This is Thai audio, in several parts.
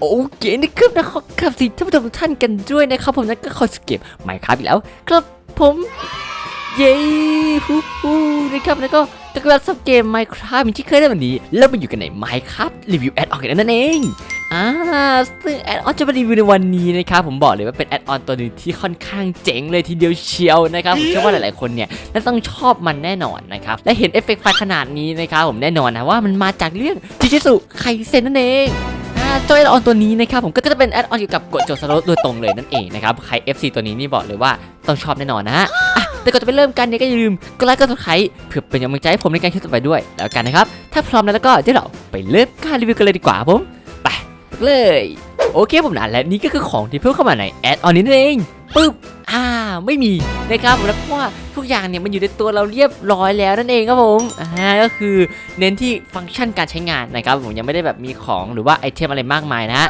โอเคนะครับนะขอขับสิท่านผู้ชมทุกท่านกันด้วยนะครับผมนั่นก็คอสเก็บไมค์ครับอีกแล้ว ครับผมเย้ฮู้ฮู้นะครับแล้วก็ตะกร้าสับเกม Minecraft มีที่เคยได้วันนี้ แล้วมาอยู่กันใน Minecraft รีวิวแอดออนกันนั่นเองอ่าซึ่งแอดออนจะมารีวิวในวันนี้นะครับผมบอกเลยว่าเป็นแอดออนตัวหนึงที่ค่อนข้างเจ๋งเลยทีเดียวเชียวนะครับผมเชื่อว่าหลายๆคนเนี่ยน่าต้องชอบมันแน่นอนนะครับและเห็นเอฟเฟกต์ไฟขนาดนี้นะครับผมแน่นอนนะว่ามันมาจากเรื่องจิจิสุไคเซนนั่นเองอ่า ตัวแอดออนตัวนี้นะครับผมก็จะเป็นแอดออนเกี่ยวกับกดโจสโลโดยตรงเลยนั่นเองนะครับใคร FC ตัวนี้นี่บอกเลยว่าต้องชอบแน่นอนนะฮะแต่ก่อนจะไปเริ่มกันเนี่ยก็อย่าลืมกดไลค์กดซับสไครต์เพื่อเป็นกำลังใจให้ผมในการคลิปต่อไปด้วย แล้วกันนะครับ ถ้าพร้อมแล้วก็เดี๋ยวเราไปเริ่มการรีวิวกันเลยดีกว่าผมไปไปเลย โอเคผมนะและนี่ก็คือของที่เพิ่มเข้ามาในแอดออนนี้นั่นเอง ปึ๊บอ่าไม่มีนะครับผมแล้วเพราะว่าทุกอย่างเนี่ยมันอยู่ในตัวเราเรียบร้อยแล้วนั่นเองครับผมอ่าก็คือเน้นที่ฟังก์ชันการใช้งานนะครับผมยังไม่ได้แบบมีของหรือว่าไอเทมอะไรมากมายนะฮะ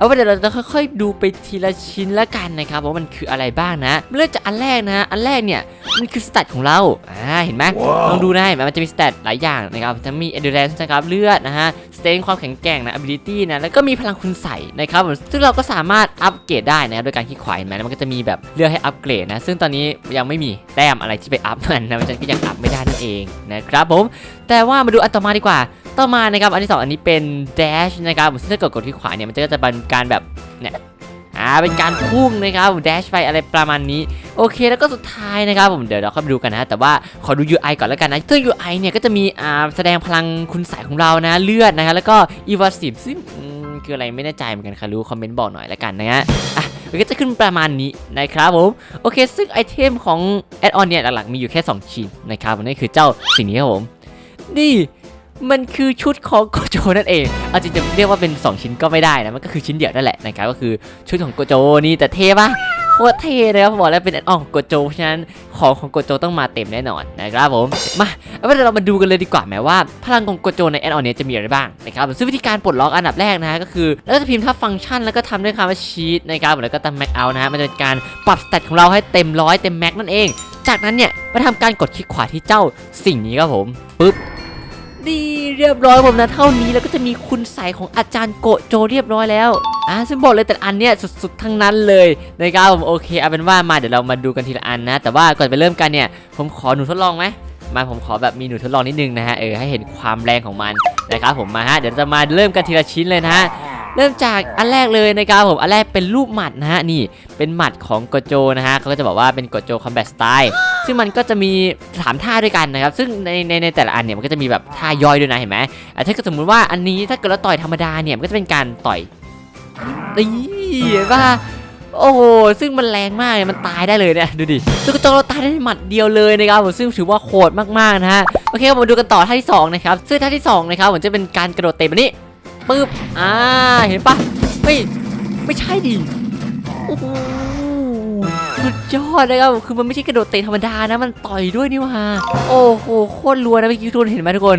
เอาว่าเดี๋ยวเราจะค่อยๆดูไปทีละชิ้นละกันนะครับว่ามันคืออะไรบ้างนะเริ่มจากอันแรกนะฮะอันแรกเนี่ยมันคือสแตทของเราอ่าเห็นไหมลองดูนะเห็นไหมมันจะมีสแตทหลายอย่างนะครับจะมี endurance นะครับเลือดนะฮะ strength ความแข็งแกร่งนะ ability นะแล้วก็มีพลังคุณใส่นะครับผมซึ่งเราก็สามารถอัปเกรดได้นะครับโดยการคลิกขวาเห็นไหมแล้วมันก็จะมีแบบเลือกให้อัปเกรดนะ ซึ่งตอนนี้ยังไม่มีแต้มอะไรที่ไปอัพมันนะมันก็ยังอัพไม่ได้นั่นเองนะครับผมแต่ว่ามาดูอันต่อมาดีกว่า ต่อมานะครับอันที่สองอันนี้เป็น dash นะครับซึ่งถ้าเกิดกดที่ขวาเนี่ยมันก็จะเป็นการแบบเนี่ยอ่าเป็นการพุ่งนะครับ dash ไปอะไรประมาณนี้โอเคแล้วก็สุดท้ายนะครับผมเดี๋ยวเราเข้าไปดูกันนะแต่ว่าขอดู UI ก่อนแล้วกันนะซึ่ง UI เนี่ยก็จะมีอ่าแสดงพลังคุณใสยของเรานะเลือดนะครับแล้วก็ evasive ซึ่งคืออะไรไม่แน่ใจเหมือนกันครรู้คอมเมนต์บอกหน่อยแล้วกันนะฮะอะมันก็จะขึ้นประมาณนี้นะครับผมโอเคซึ่งไอเทมของแอดออนเนี่ยหลักๆมีอยู่แค่2ชิ้นนะครับนั่นคือเจ้าสิ่งนี้ครับผมนี่ มันคือชุดของโกโจนั่นเองเอาจริงจะเรียกว่าเป็น 2 ชิ้นก็ไม่ได้นะ มันก็คือชิ้นเดียวนั่นแหละนะครับ ก็คือชุดของโกโจนี่แต่เท่ปะโคตรเท่เลยครับบอกแล้วเป็นแอดออนของโกโจ ฉะนั้นของของโกโจต้องมาเต็มแน่นอนนะครับผม มาเอาเป็นเรามาดูกันเลยดีกว่าไหมว่า พลังของโกโจในแอดออนนี้จะมีอะไรบ้างนะครับซึ่งวิธีการปลดล็อกอันดับแรกนะฮะก็คือเราจะพิมพ์ทับฟังก์ชันแล้วก็ทำด้วยคำว่าชีตนะครับแล้วก็ตามแม็กเอานะฮะมันจะเป็นการปรับสเตตของเราให้เต็มร้อยเต็มแม็กนั่นเอง จากนั้นเนี่ยมาทำการกดคลิกขวาที่เจ้าสิ่งนี้ครับผมปึ๊บ นี่เรียบร้อยผมนะเท่านี้แล้วก็จะมีคุณใสของอาจารย์โกโจเรียบร้อยแล้วอ่าซึ่งบอกเลยแต่อันเนี่ยสุดๆทั้งนั้นเลยนะครับผมโอเคเอาเป็นว่ามาเดี๋ยวเรามาดูกันทีละอันนะ แต่ว่าก่อนไปเริ่มกันเนี่ยผมขอหนูทดลองไหมมาผมขอแบบมีหนูทดลองนิดนึงนะฮะเออให้เห็นความแรงของมันนะครับผมมาฮะเดี๋ยวจะมาเริ่มกันทีละชิ้นเลยนะฮะเริ่มจากอันแรกเลยนะครับผมอันแรกเป็นรูปหมัดนะฮะนี่เป็นหมัดของโกโจนะฮะเขาก็จะบอกว่าเป็นโกโจคอมแบทสไตล์ ซึ่งมันก็จะมีสามท่าด้วยกันนะครับ ซึ่งในในในแต่ละอันเนี่ยมันก็จะมีแบบท่าย่อยด้วยนะเห็นไหมอะถ้าเกิดสมมติว่าอันนี้ถ้าเกิดเราต่อยธรรมดาเนี่ยมันก็จะเป็นการต่อยนี่เห็นป่ะโอ้โห ซึ่งมันแรงมากเลยมันตายได้เลยเนี่ย ดูดิซึ่งกระจกเราตายได้หมัดเดียวเลยนะครับผมซึ่งถือว่าโหดมากๆนะฮะ โอเคครับผมดูกันต่อท่าที่สองนะครับ ซึ่งท่าที่สองนะครับผมจะเป็นการกระโดดเตะแบบนี้ปึ๊บ อ่า เห็นปะไม่ไม่ใช่ดิ โอ้โห สุดยอดเลยครับคือมันไม่ใช่กระโดดเตะธรรมดานะ มันต่อยด้วยนี่หว่าโอ้โหโคตรรัวนะเมื่อกี้ทุกคนเห็นไหมทุกคน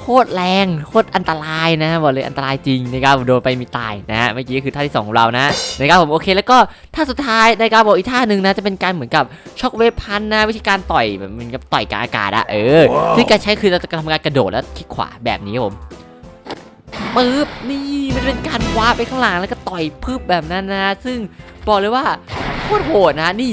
โคตรแรงโคตรอันตรายนะบอกเลยอันตรายจริงนะครับผมโดนไปมีตายนะฮะเมื่อกี้คือท่าที่สองของเรานะนะครับผมโอเคแล้วก็ท่าสุดท้ายนะครับบอกอีกท่าหนึ่งนะจะเป็นการเหมือนกับช็อคเวฟพันนะวิธีการต่อยแบบเหมันกับต่อยกลางอากาศอะเออที่การใช้คือเราจะทำการกระโดดแล้วคลิกขวาแบบนี้ครับผมปึ๊บนี่มันเป็นการว้าร์ปไปข้างหลังแล้วก็ต่อยปึ๊บแบบนั้นนะ ซึ่ง บอกเลยว่าโคตรโหดนะนี่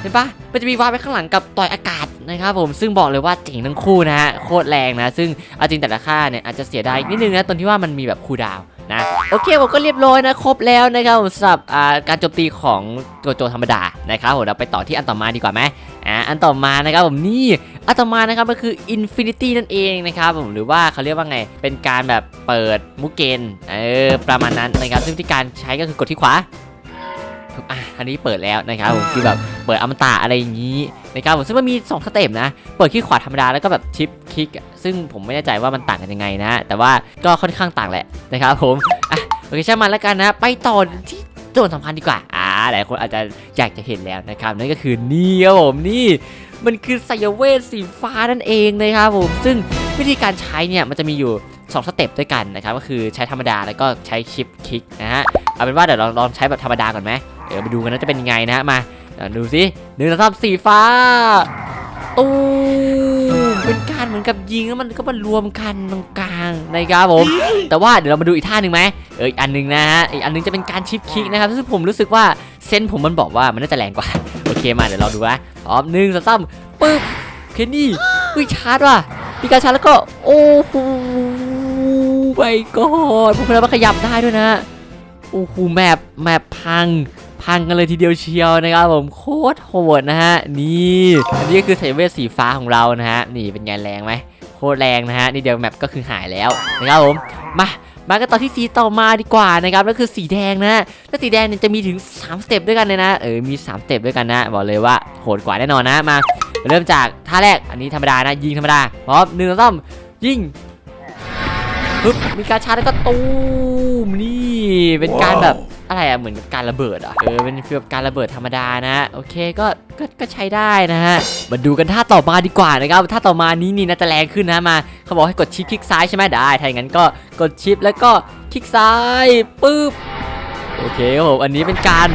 เห็นปะมันจะมีวาร์ปไปข้างหลังกับต่อยอากาศนะครับผมซึ่งบอกเลยว่าเจ๋งทั้งคู่นะฮะโคตรแรงนะ ซึ่งเอาจริงแต่ละค่าเนี่ยอาจจะเสียดายนิดนึงนะตรงที่ว่ามันมีแบบคูดาวนะโอเคผมก็เรียบร้อยนะครบแล้วนะครับผมสำหรับการโจมตีของโจโจธรรมดานะครับผมเราไปต่อที่อันต่อมาดีกว่าไหมอ่าอันต่อมานะครับผมนี่อันต่อมานะครับก็คือ Infinity นั่นเองนะครับผมหรือว่าเขาเรียกว่าไงเป็นการแบบเปิดมุกเกนเออประมาณนั้นนะครับซึ่งวิธีการใช้ก็คือกดที่ขวา อะอันนี้เปิดแล้วนะครับผมคือแบบเปิดอมตะอะไรอย่างนี้นะครับผมซึ่งมันมี 2 สเต็ปนะ เปิดคลิกขวาธรรมดาแล้วก็แบบชิปคลิกอะซึ่งผมไม่แน่ใจว่ามันต่างกันยังไงนะ แต่ว่าก็ค่อนข้างต่างแหละนะครับผมอะโอเคช่างมันแล้วกันนะ ไปต่อที่ตัวสำคัญดีกว่า อ่า หลายคนอาจจะอยากจะเห็นแล้วนะครับ นั่นก็คือนี่ครับผมนี่ มันคือไซยเวทสีฟ้านั่นเองนะครับผม ซึ่งวิธีการใช้เนี่ยมันจะมีอยู่สองสเต็ปด้วยกันนะครับ ก็คือใช้ธรรมดาแล้วก็ใช้ชิปคลิกนะฮะ เอาเป็นว่าเดี๋ยวเราลองใช้แบบธรรมดาก่อนไหม เดี๋ยวมาดูกันนะจะเป็นยังไงนะฮะมาเดี๋ยวดูสิหนึ่งสองสามสีฟ้าตูมเป็นกการเหมือนกับยิงแล้วมันก็มารวมกันตรงกลางนะครับผม แต่ว่าเดี๋ยวเรามาดูอีกท่าหนึ่งไหมเอออีกอันหนึ่งนะฮะอีกอันหนึงจะเป็นการชิปคิกนะครับซึ่งผมรู้สึกว่าเซนส์ผมมันบอกว่ามันน่าจะแรงกว่าโอเคมาเดี๋ยวเราดูนะพร้อมหนึ่งสองสามปึ๊บโอเคนี่อุ้ยชาร์จว่ะมีการชาร์จแล้วก็โอ้โหไปก่อนผมพยายามขยับได้ด้วยนะโอ้โหแมปแมปพัง พังกันเลยทีเดียวเชียวนะครับผมโคตรโหดนะฮะนี่อันนี้ก็คือใส่เวทสีฟ้าของเรานะฮะนี่เป็นไงแรงไหมโคตรแรงนะฮะนี่เดียวแมปก็คือหายแล้วนะครับผมมามากันต่อที่สีต่อมาดีกว่านะครับนั่นคือสีแดงนะแล้วสีแดงเนี่ยจะมีถึง3สเต็ปด้วยกันเลยนะเออมี3สเต็ปด้วยกันนะบอกเลยว่าโหดกว่าแน่นอนนะมา เริ่มจากท่าแรกอันนี้ธรรมดานะ ยิงธรรมดาพร้อมหนึ่งสองยิงปึ๊บมีการชาร์จแล้วก็ตูมนี่เป็นการแบบ อะไรอะเหมือนกับการระเบิดอะเออเป็นฟีลแบบการระเบิดธรรมดานะโอเคก็ก็ก็ใช้ได้นะฮะมาดูกันท่าต่อมาดีกว่านะครับท่าต่อมานี้นี่น่าจะแรงขึ้นนะมาเขาบอกให้กดชิปคลิกซ้ายใช่ไหมได้ถ้าอย่างนั้นก็กดชิปแล้วก็คลิกซ้ายปึ๊บโอเคครับผมอันนี้เป็นการ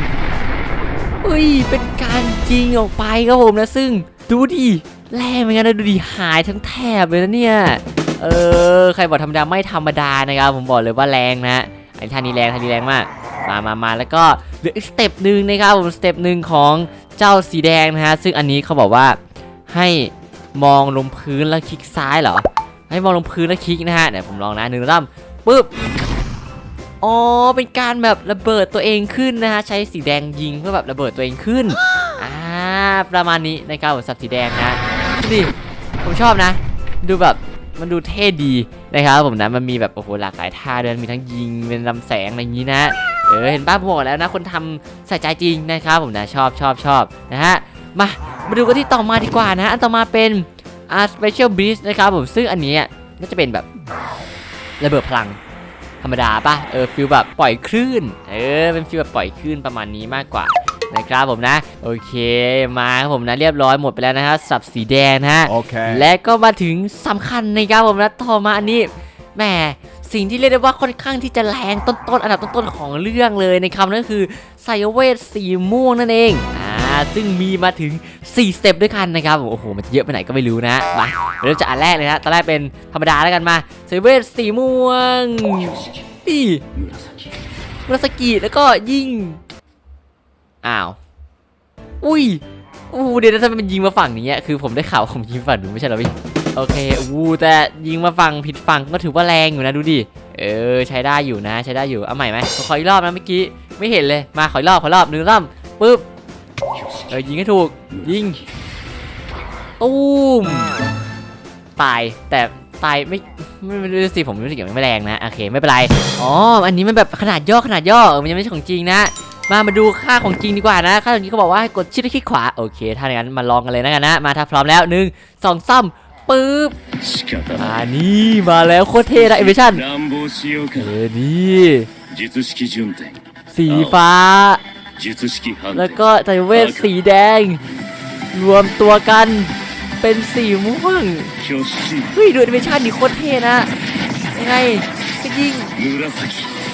เฮ้ยเป็นการยิงออกไปครับผมนะซึ่งดูดิแรงเหมือนกันนะดูดิหายทั้งแถบเลยนะเนี่ยเออใครบอกธรรมดาไม่ธรรมดานะครับผมบอกเลยว่าแรงนะไอ้ท่านี้แรงท่านี้แรงมาก มามามาแล้วก็เหลืออีกสเต็ปหนึ่งนะครับผมสเต็ปหนึ่งของเจ้าสีแดงนะฮะซึ่งอันนี้เขาบอกว่าให้มองลงพื้นแล้วคลิกซ้ายเหรอ ให้มองลงพื้นแล้วคลิกนะฮะเดี๋ยวผมลองนะหนึ่งสองสามปึ๊บอ๋อเป็นการแบบระเบิดตัวเองขึ้นนะฮะใช้สีแดงยิงเพื่อแบบระเบิดตัวเองขึ้นอ่าประมาณนี้นะครับผมสับสีแดงนะนี่ผมชอบนะ ดูแบบมันดูเท่ดีนะครับผมนะมันมีแบบโอ้โหหลากหลายท่าด้วยมีทั้งยิงเป็นลำแสงอะไรอย่างนี้นะ เออเห็นป้าผมบอกแล้วนะ คนทำใส่ใจจริงนะครับผมนะชอบชอบชอบนะฮะมามาดูกันที่ต่อมาดีกว่านะอันต่อมาเป็น a special beast นะครับผมซึ่งอันนี้อะน่าจะเป็นแบบระเบิดพลังธรรมดาป่ะเออฟิลแบบปล่อยคลื่นเออเป็นฟิลแบบปล่อยคลื่นประมาณนี้มากกว่านะครับผมนะ โอเคมาครับผมนะเรียบร้อยหมดไปแล้วนะครับสับสีแดงนะฮะ Okay. และก็มาถึงสำคัญนะครับผมนะต่อมาอันนี้แหม สิ่งที่เรียกได้ว่าค่อนข้างที่จะแรงต้นๆอันดับต้นๆของเรื่องเลยนะครับนั่นก็คือไซเวทสีม่วงนั่นเองอ่าซึ่งมีมาถึง 4 สเต็ปด้วยกันนะครับโอ้โหมันจะเยอะไปไหนก็ไม่รู้นะมาเริ่มจากอันแรกเลยนะตอนแรกเป็นธรรมดาแล้วกันมาไซเวทสีม่วงนี่มุราสกิแล้วก็ยิงอ้าวอุ้ยอู้เดี๋ยวนะทำไมมันยิงมาฝั่งนี้คือผมได้ข่าวผมยิงฝั่งนู้นไม่ใช่หรอพี่ โอเคอู้แต่ยิงมาฝั่งผิดฝั่งก็ถือว่าแรงอยู่นะดูดิเออใช้ได้อยู่นะใช้ได้อยู่เอาใหม่ไหมขออีกรอบนะเมื่อกี้ไม่เห็นเลยมาขออีกรอบขออีกรอบหนึ่งรอบปึ๊บเออยิงให้ถูกยิงตูมตายแต่ตายไม่ไม่ไม่รู้สิผมรู้สึกอย่างไม่แรงนะโอเคไม่เป็นไรอ๋ออันนี้มันแบบขนาดย่อขนาดย่อมันยังไม่ใช่ของจริงนะมามาดูค่าของจริงดีกว่านะค่าของจริงเขาบอกว่าให้กดชิดและคลิกขวาโอเค ถ้าอย่างนั้นมาลองกันเลยนะกันนะมาถ้าพร้อมแล้วหนึ่งสองสาม ปึ๊บอ่านี่มาแล้วโคตรเท่นะเอนิเมชั่นเออนี่สีฟ้า แล้วก็ไทเวทสีแดง รวมตัวกันเป็นสีม่วงเฮ้ยดูเอนิเมชั่นนี่โคตรเท่นะยังไงก็ยิง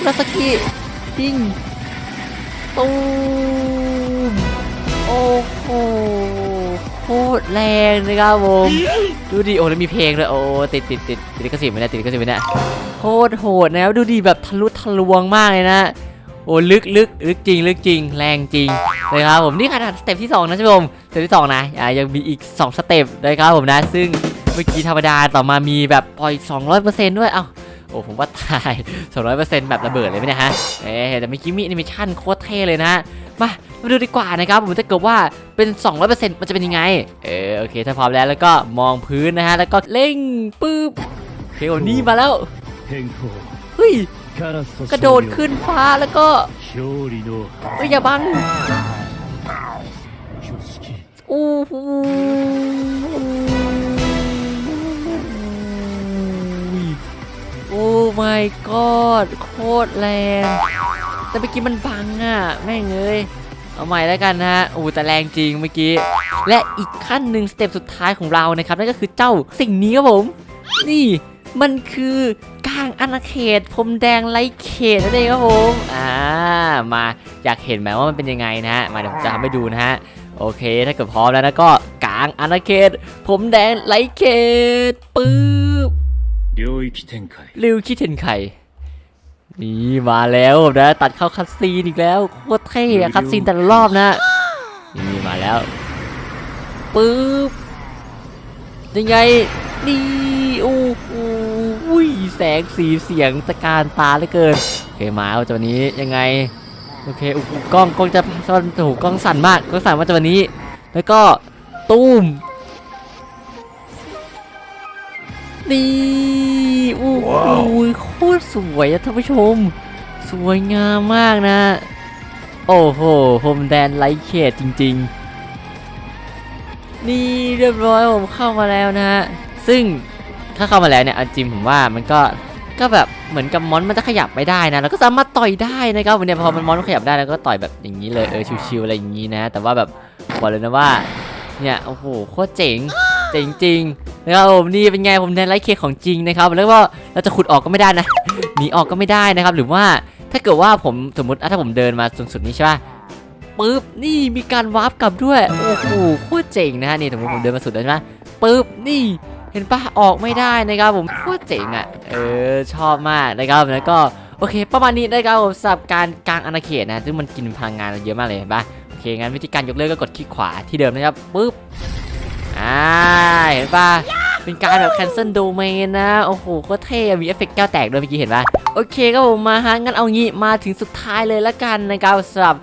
รัสกิยิงตูมโอ้โห ตรแรงนะครับผมดูดิโอ้แล้วมีเพลงด้วยโอ้ติดติดติดติดลิขสิทธิ์ไหมเนี่ยติดลิขสิทธิ์ไหมเนี่ยโคตรโหดนะครับดูดิแบบทะลุทะลวงมากเลยนะโอ้ลึกลึกลึกจริง ลึกจริง แรงจริงนะครับผมนี่ขนาดสเต็ปที่สองนะท่านผู้ชมสเต็ปที่สองนะอ่ายังมีอีกสองสเต็ปนะครับผมนะ ซึ่งเมื่อกี้ธรรมดาต่อมามีแบบปล่อย 200%ด้วยเอ้าโอ้ผมว่าตาย 200%แบบระเบิดเลยไหมเนี่ยฮะเอ๊ะแต่เมื่อกี้มีแอนิเมชั่นโคตรเท่เลยนะ มามาดูดีกว่านะครับผมจะเกิดว่าเป็น 200%มันจะเป็นยังไง เออโอเค ถ้าพร้อมแล้วแล้วก็มองพื้นนะฮะแล้วก็เล่งปึ๊บเคโอนี่มาแล้วเฮ้ยกระโดดขึ้นฟ้าแล้วก็เฮ้ยอย่าบังอู้หูโอ้ my god โคตรแรง แต่เมื่อกี้มันบังอะแม่เงยเอาใหม่แล้วกันนะฮะโอ้แต่แรงจริงเมื่อกี้ และอีกขั้นหนึ่งสเต็ปสุดท้ายของเรานะครับนั่นก็คือเจ้าสิ่งนี้ครับผม นี่มันคือกลางอาณาเขตพรมแดงไรเขตนั่นเองครับผมอ่ามาอยากเห็นไหมว่ามันเป็นยังไงนะฮะมาเดี๋ยวผมจะทำให้ดูนะฮะโอเค ถ้าเกิดพร้อมแล้วนะก็กลางอาณาเขตพรมแดงไรเขตปึ๊บริวคิเทนเทนไค นี่มาแล้วนะตัดเข้าคัดซีนอีกแล้วโคตรเท่อะคัดซีนแต่ละรอบนะนี่มาแล้วปึ๊บยังไงนี่โอ้โหอุ้ยแสงสีเสียงตะการตาเหลือเกินโอเคมาเอาตัวนี้ยังไงโอเคโอ้โหกล้องกล้องจะซ่อนโอ้โหกล้องสั่นมากกล้องสั่นมาตัวนี้ แล้วก็ตุ้มนี่โอ้โหโคตรสวยอะท่านผู้ชม สวยงามมากนะ โอ้โหพรมแดนไลท์เขตจริง ๆ นี่เรียบร้อยผมเข้ามาแล้วนะฮะซึ่งถ้าเข้ามาแล้วเนี่ยเอาจริงผมว่ามันก็ก็แบบเหมือนกับมอนมันจะขยับไม่ได้นะ แล้วก็สามารถต่อยได้นะครับวันนี้พอมันมอนมันขยับได้แล้วก็ต่อยแบบอย่างนี้เลยเออชิวๆอะไรอย่างนี้นะ แต่ว่าแบบบอกเลยนะว่าเนี่ยโอ้โหโคตรเจ๋ง เจ๋งจริงนะครับผมนี่เป็นไงผมแดนไลท์เคของจริงนะครับแล้วก็เราจะขุดออกก็ไม่ได้นะหนีออกก็ไม่ได้นะครับ หรือว่าถ้าเกิดว่าผมสมมติถ้าผมเดินมาจนสุดนี้ใช่ป่ะปึ๊บนี่มีการวาร์ปกลับด้วยโอ้โหโคตรเจ๋งนะฮะนี่สมมติผมเดินมาสุดแล้วใช่ไหมปึ๊บนี่เห็นป่ะออกไม่ได้นะครับผมโคตรเจ๋งอะเออชอบมากนะครับแล้วก็โอเค ประมาณนี้นะครับผมสำหรับการกลางอาณาเขตนะซึ่งมันกินพลังงานเราเยอะมากเลยเห็นป่ะโอเคงั้นวิธีการยกเลิกก็กดคลิกขวาที่เดิมนะครับปึ๊บ อ่าเห็นป่ะเป็นการแบบ cancel domain นะ โอ้โหโคตรเท่มีเอฟเฟกต์แก้วแตกด้วยเมื่อกี้เห็นปะโอเคครับผมมาฮะงั้นเอางี้มาถึงสุดท้ายเลยละกันนะครับสำหรับ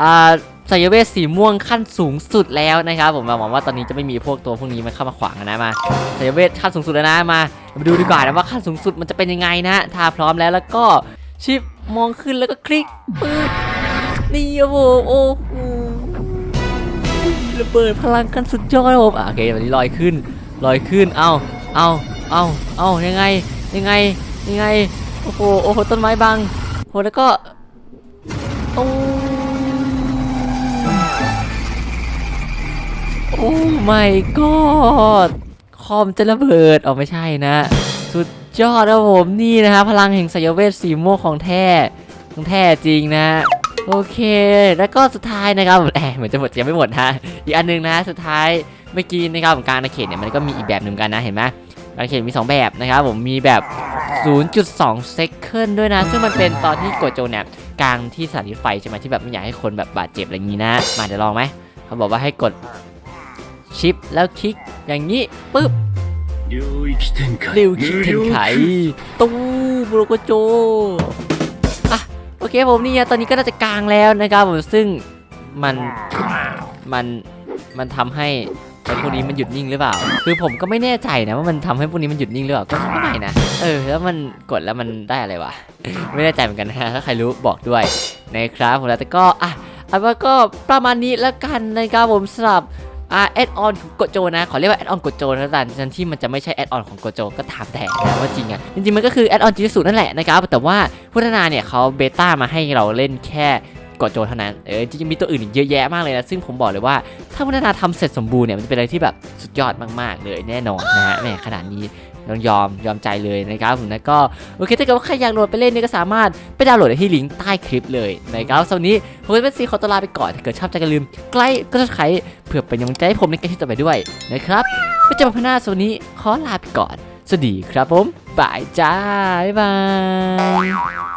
อ่าสายเวทสีม่วงขั้นสูงสุดแล้วนะครับผมหวังว่าตอนนี้จะไม่มีพวกตัวพวกนี้มันเข้ามาขวางนะมาสายเวทขั้นสูงสุดแล้วนะมามาดูดีกว่านะว่าขั้นสูงสุดมันจะเป็นยังไงนะถ้าพร้อมแล้วแล้วก็ชิปมองขึ้นแล้วก็คลิกปึ๊บนี่โอ้โหโอ้โห ระเบิดพลังกันสุดยอดครับผมโอเควันนี้ลอยขึ้นลอยขึ้นเอาเอาเอาเอายังไงยังไงยังไงโอ้โหโอ้โหต้นไม้บังโหแล้วก็โอ้โอ้ my god คอมจะระเบิดออกไม่ใช่นะ สุดยอดครับผมนี่นะครับพลังแห่งสยเวทสีม่วงของแท้ของแท้จริงนะ โอเค แล้วก็สุดท้ายนะครับแหมเหมือนจะหมดยังไม่หมดฮะอีกอันนึงนะสุดท้ายเมื่อกี้นะครับของการอาเขตเนี่ยมันก็มีอีกแบบหนึ่งกันนะเห็นไหมกาเขตมี 2 แบบนะครับผมมีแบบ 0.2 เซคเคิลด้วยนะ ซึ่งมันเป็นตอนที่กดโจเนี่ยกลางที่สถานีไฟใช่ไหมที่แบบไม่อยากให้คนแบบบาดเจ็บอะไรอย่างนี้นะ มาเดี๋ยวลองไหมเขาบอกว่าให้กดชิปแล้วคลิกอย่างนี้ปุ๊บริวคิดเทนไขตู้บุรุกโจ เคผมนี่ตอนนี้ก็น่าจะกลางแล้วนะครับผมซึ่งมันมันมันทำให้ไอ้พวกนี้มันหยุดนิ่งหรือเปล่า คือผมก็ไม่แน่ใจนะว่ามันทำให้พวกนี้มันหยุดนิ่งหรือเปล่า ก็ไม่นะ เออ แล้วมันกดแล้วมันได้อะไรวะ ไม่แน่ใจเหมือนกันนะฮะถ้าใครรู้บอกด้วยนะครับผมแล้วแต่ก็อะเอาเป็นว่าก็ประมาณนี้แล้วกันนะครับผมสำหรับ อ่าแอดออนของโกโจนะขอเรียกว่าแอดออนกดโจนะแต่ทันที่มันจะไม่ใช่แอดออนของกดโจก็ถามแต่นะว่าจริงอะจริงๆมันก็คือแอดออนจิสุนั่นแหละนะครับแต่ว่าพัฒนาเนี่ยเขาเบต้ามาให้เราเล่นแค่ โกโจเท่านั้น เออจริงๆมีตัวอื่นอีกเยอะแยะมากเลยนะ ซึ่งผมบอกเลยว่า ถ้าพุทธนาทำเสร็จสมบูรณ์เนี่ยมันจะเป็นอะไรที่แบบสุดยอดมากๆเลยแน่นอนนะฮะแหม่ขนาดนี้ต้องยอมยอมใจเลยนะครับผมนะก็โอเคถ้าเกิดว่าใครอยากโหลดไปเล่นเนี่ยก็สามารถไปดาวน์โหลดได้ที่ลิงก์ใต้คลิปเลยนะครับสำหรับวันนี้ผมเป็นซีขอตัวลาไปก่อนถ้าเกิดชอบใจก็ลืมไลค์ก็จะใครเพื่อเป็นกำลังใจให้ผมในการที่ต่อไปด้วยนะครับไว้เจอกันพบหน้าสวันนี้ขอลาไปก่อน สวัสดีครับผมบายจ้าบ๊ายบาย